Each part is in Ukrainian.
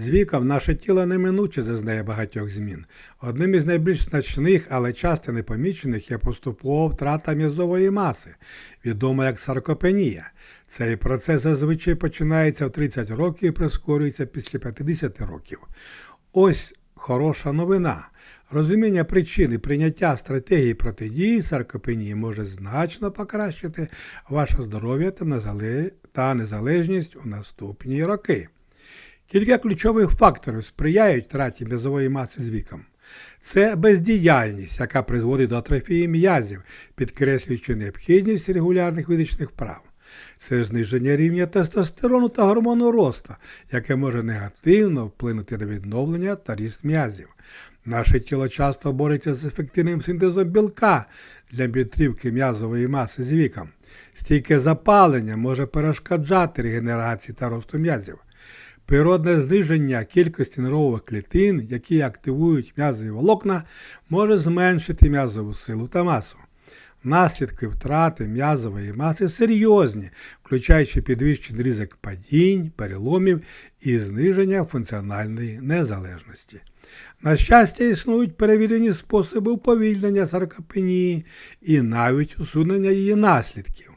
З віком наше тіло неминуче зазнає багатьох змін. Одним із найбільш значних, але часто непомічених є поступова втрата м'язової маси, відома як саркопенія. Цей процес зазвичай починається в 30 років і прискорюється після 50 років. Ось хороша новина. Розуміння причин і прийняття стратегії протидії саркопенії може значно покращити ваше здоров'я та незалежність у наступні роки. Кілька ключових факторів сприяють втраті м'язової маси з віком. Це бездіяльність, яка призводить до атрофії м'язів, підкреслюючи необхідність регулярних фізичних вправ. Це зниження рівня тестостерону та гормону росту, яке може негативно вплинути на відновлення та ріст м'язів. Наше тіло часто бореться з ефективним синтезом білка для підтримки м'язової маси з віком. Стійке запалення може перешкоджати регенерації та росту м'язів. Природне зниження кількості нервових клітин, які активують м'язові волокна, може зменшити м'язову силу та масу. Наслідки втрати м'язової маси серйозні, включаючи підвищений ризик падінь, переломів і зниження функціональної незалежності. На щастя, існують перевірені способи уповільнення саркопенії і навіть усунення її наслідків.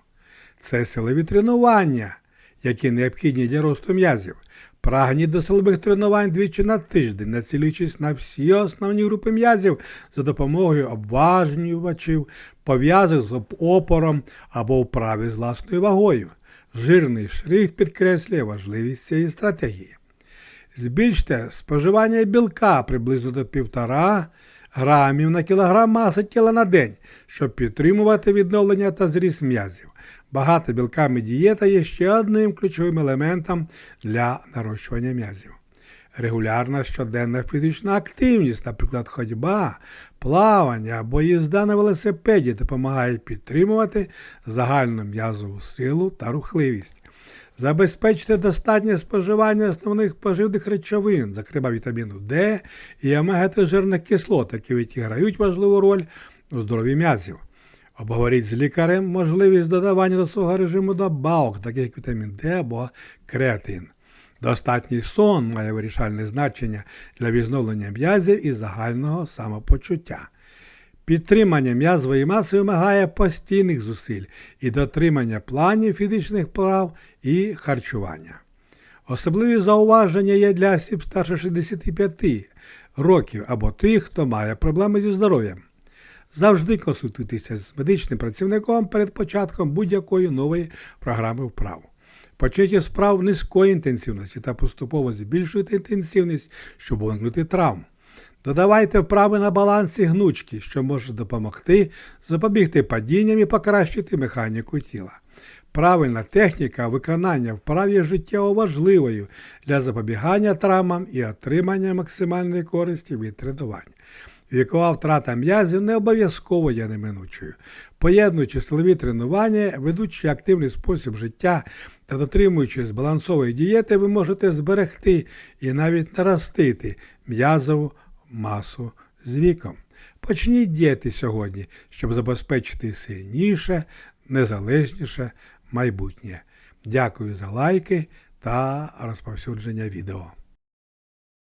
Це силові тренування, які необхідні для росту м'язів. Прагніть до силових тренувань двічі на тиждень, націлюючись на всі основні групи м'язів за допомогою обважнювачів, пов'язок з опором або вправі з власною вагою. Жирний шрифт підкреслює важливість цієї стратегії. Збільште споживання білка приблизно до 1,5 грамів на кілограм маси тіла на день, щоб підтримувати відновлення та зріст м'язів. Багата білками дієта є ще одним ключовим елементом для нарощування м'язів. Регулярна щоденна фізична активність, наприклад, ходьба, плавання або їзда на велосипеді допомагає підтримувати загальну м'язову силу та рухливість. Забезпечте достатнє споживання основних поживних речовин, зокрема вітаміну Д і омега-3 жирних кислот, які відіграють важливу роль у здоров'ї м'язів. Обговоріть з лікарем можливість додавання до свого режиму добавок, таких як вітамін Д або креатин. Достатній сон має вирішальне значення для відновлення м'язів і загального самопочуття. Підтримання м'язової маси вимагає постійних зусиль і дотримання планів фізичних прав і харчування. Особливі зауваження є для осіб старше 65 років або тих, хто має проблеми зі здоров'ям. Завжди консультуйтеся з медичним працівником перед початком будь-якої нової програми вправ. Почніть з вправ низької інтенсивності та поступово збільшуйте інтенсивність, щоб уникнути травм. Додавайте вправи на балансі гнучки, що може допомогти запобігти падінням і покращити механіку тіла. Правильна техніка виконання вправ є життєво важливою для запобігання травмам і отримання максимальної користі від тренувань. Вікова втрата м'язів не обов'язково є неминучою. Поєднуючи силові тренування, ведучи активний спосіб життя та дотримуючи збалансової дієти, ви можете зберегти і навіть наростити м'язову масу з віком. Почніть діяти сьогодні, щоб забезпечити сильніше, незалежніше майбутнє. Дякую за лайки та розповсюдження відео.